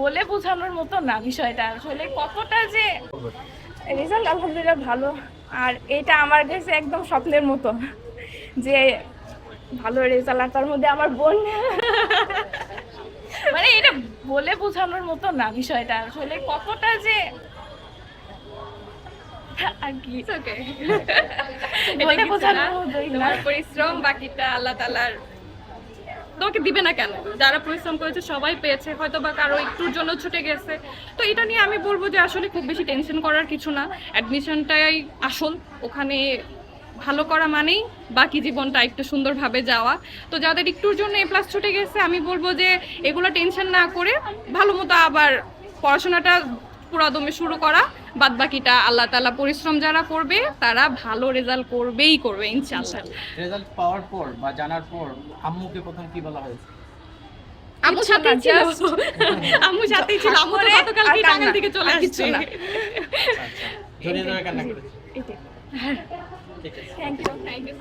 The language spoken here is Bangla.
বলে বোঝানোর মতো না বিষয়টা। আসলে কতটা যে রেজাল্ট আলহামদুলিল্লাহ ভালো। আর এটা আমার কাছে একদম স্বপ্নের মতো যে ভালো রেজাল্ট। আর তার মধ্যে আমার বোন। মানে এটা বলে বোঝানোর মতো না বিষয়টা। আসলে কতটা যে পরিশ্রম বাকিটা আল্লাহ তালার তোমাকে দিবে না কেন? যারা পরিশ্রম করেছে সবাই পেয়েছে হয়তো বা কারও একটুর জন্য ছুটে গেছে। তো এটা নিয়ে আমি বলব যে আসলে খুব বেশি টেনশন করার কিছু না। অ্যাডমিশনটাই আসল, ওখানে ভালো করা মানেই বাকি জীবনটা একটু সুন্দরভাবে যাওয়া। তো যাদের একটুর জন্য এ প্লাস ছুটে গেছে, আমি বলব যে এগুলো টেনশন না করে ভালো মতো আবার পড়াশোনাটা পুরাদমে শুরু করা বাদ বাকিটা আল্লাহ তালা পরিশ্রম যারা করবে তারা ভালো রেজাল্ট করবেই করবে ইনশাআল্লাহ। রেজাল্ট পাওয়ার পর বা জানার পর আম্মুকে প্রথম কি বলা হয়েছে? আম্মু কিছু ছিল। আম্মু সাথেই ছিল। আম্মু তো করে গতকালকে টাঙ্গাইল থেকে চলে আসছে। না। আচ্ছা জড়িয়ে কান্না করেছে। এটাই ঠিক থ্যাংক ইউ Thank you.